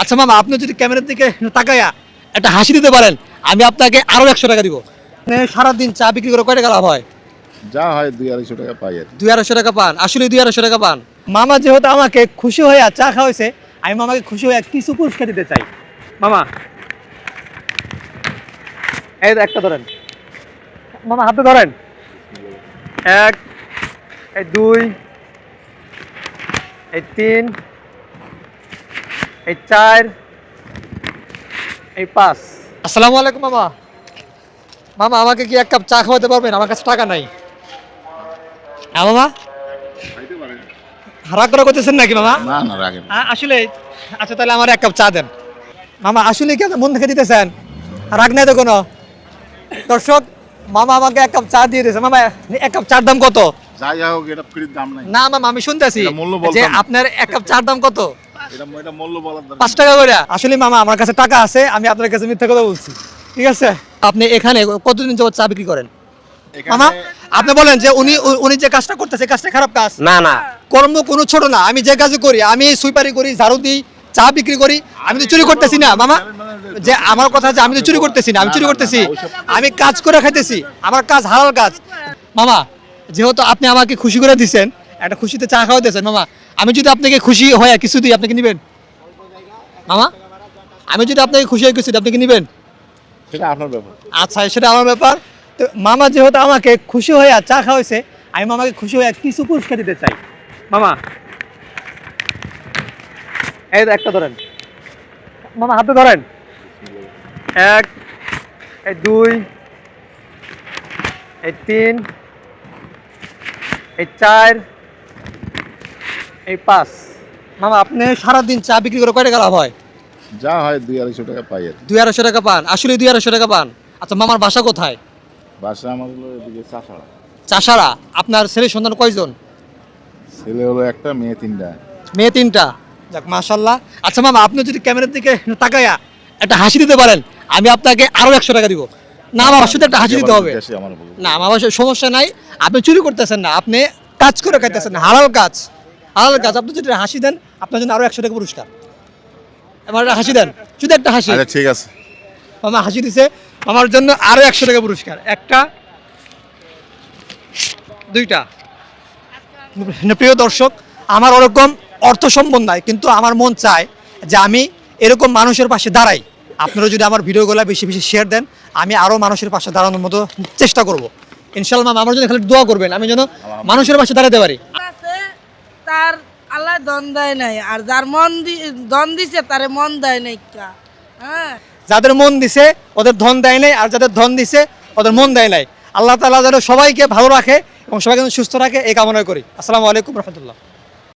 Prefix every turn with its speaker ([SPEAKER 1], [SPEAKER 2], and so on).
[SPEAKER 1] আচ্ছা মামা আপনি যদি ক্যামেরার দিকে তাকায়া একটা হাসি দিতে পারেন আমি আপনাকে আরও একশো টাকা দিব। সারাদিন চা বিক্রি করে কয় টাকা লাভ হয়?
[SPEAKER 2] যা হয় দুই আড়াইশো টাকা পাই আর।
[SPEAKER 1] দুই আড়াইশো টাকা পান। আসলে দুই আড়াইশো টাকা পান। মামা যেহেতু আমাকে খুশি হয়ে চা খাওয়াইছে আমি মামাকে খুশি হয়ে কিছু পুরস্কার দিতে চাই। মামা এই একটা ধরেন। মামা হাতে ধরেন। এক এই দুই এই তিন এই চার এই পাঁচ। আসসালামু আলাইকুম মামা। মামা আমাকে কি এক কাপ চা খাওয়াতে পারবেন? আমার কাছে টাকা নাই। হ্যাঁ মামা? রাগ করা করতেছেন নাকি মামা?
[SPEAKER 2] না না রাখেন
[SPEAKER 1] আসলে আচ্ছা তাহলে আমার এক কাপ চা দেন। মামা আসলে কি মন থেকে দিতেছেন? রাগ নাই তো কোনো? দর্শক মামা আমাকে এক কাপ চা দিয়ে দিয়েছে। মামা এক কাপ চার দাম কত?
[SPEAKER 2] যাই হোক এটা ফ্রির দাম নাই।
[SPEAKER 1] না মামা আমি শুনতেছি যে আপনার এক কাপ চার দাম কত? পাঁচ টাকা করে আসলে মামা আমার কাছে টাকা আছে আমি আপনার কাছে মিথ্যা কথা বলছি। ঠিক আছে? আপনি এখানে কতদিন যাবত চা বিক্রি করেন? মামা আপনি বলেন যে উনি উনি যে কাজটা করতেছে কাজটা খারাপ কাজ?
[SPEAKER 3] না না।
[SPEAKER 1] কর্ম কোনো ছোট না। আমি যে কাজ করি আমি সুইপারি করি ঝাড়ু দিই চা বিক্রি করি আমি তো চুরি করতেছি না। মামা যে আমার কথা যে আমি তো চুরি করতেছি না আমি চুরি করতেছি। আমি কাজ করে খাইতেছি। আমার কাজ হালাল কাজ। মামা যেহেতু আপনি আমাকে খুশি করে দিছেন একটা খুশিতে চা খাওয়া দিয়েছেন মামা। আমি যদি আপনাকে খুশি হয়ে কিছু দিই আপনাকে নেবেন? মামা আমি যদি আপনাকে খুশি হয়ে কিছু দিই আপনি কি নেবেন?
[SPEAKER 2] সেটা আপনার ব্যাপার।
[SPEAKER 1] আচ্ছা সেটা আমার ব্যাপার। তো মামা যেহেতু আমাকে খুশি হয়ে চা খাওয়াইছে আমি মামাকে খুশি হয়ে কিছু পুরস্কার দিতে চাই। মামা। এই একটা ধরেন। মামা হাতে ধরেন। এক এই দুই এই তিন এই চার এই পাঁচ। মামা আপনি সারাদিন চা বিক্রি করে কয় টাকা লাভ হয়?
[SPEAKER 2] যা হয় দুই আড়াইশো টাকা পাই আর কি।
[SPEAKER 1] দুই আড়াইশো টাকা পান। আসলে দুই আড়াইশো টাকা পান। আচ্ছা মামার বাসা কোথায়?
[SPEAKER 2] বাসা আমার হলো এদিকে চাষাড়া।
[SPEAKER 1] চাষারা আপনার ছেলে সন্তান কয়জন?
[SPEAKER 2] ছেলে হলো একটা মেয়ে তিনটা।
[SPEAKER 1] মেয়ে তিনটা। যাক মাশাল্লাহ আচ্ছা মামা আপনি যদি ক্যামেরার দিকে তাকায়া একটা হাসি দিতে পারেন আমি আপনাকে আরও একশো টাকা দিব। না মামা শুধু একটা হাসি দিতে হবে।
[SPEAKER 2] আমার।
[SPEAKER 1] না সে- সমস্যা নাই। আপনি চুরি করতেছেন না আপনি কাজ করে খাইতেছেন না হালাল কাজ। হালাল কাজ আপনি যদি হাসি দেন আপনার জন্য আরও একশো টাকা পুরস্কার। আমার হাসি দেন শুধু একটা হাসি।
[SPEAKER 2] আচ্ছা ঠিক আছে।
[SPEAKER 1] মামা হাসি দিছে আমার জন্য আরও একশো টাকা পুরস্কার। একটা দুইটা। প্রিয় দর্শক আমার ওরকম অর্থ সম্বন্ধ নাই কিন্তু আমার মন চায় যে আমি এরকম মানুষের পাশে দাঁড়াই। আপনারা যদি আমার ভিডিওগুলো বেশি বেশি শেয়ার দেন আমি আরও মানুষের পাশে দাঁড়ানোর মতো চেষ্টা করব। ইনশাল্লাহ আমার জন্য খালি দোয়া করবেন আমি যেন মানুষের পাশে দাঁড়াতে পারি।
[SPEAKER 4] তার আল্লাহ দন দেয় নাই, আর যার মন দন দিছে, তার মন দেয় নাই হ্যাঁ।
[SPEAKER 1] যাদের মন দিছে, ওদের ধন দেয় নাই, আর যাদের ধন দিছে, ওদের মন দেয় নাই। আল্লাহ তালা যেন সবাইকে ভালো রাখে এবং সবাইকে সুস্থ রাখে, এই কামনা করি। আসসালামু আলাইকুম রহমতুল্লাহ।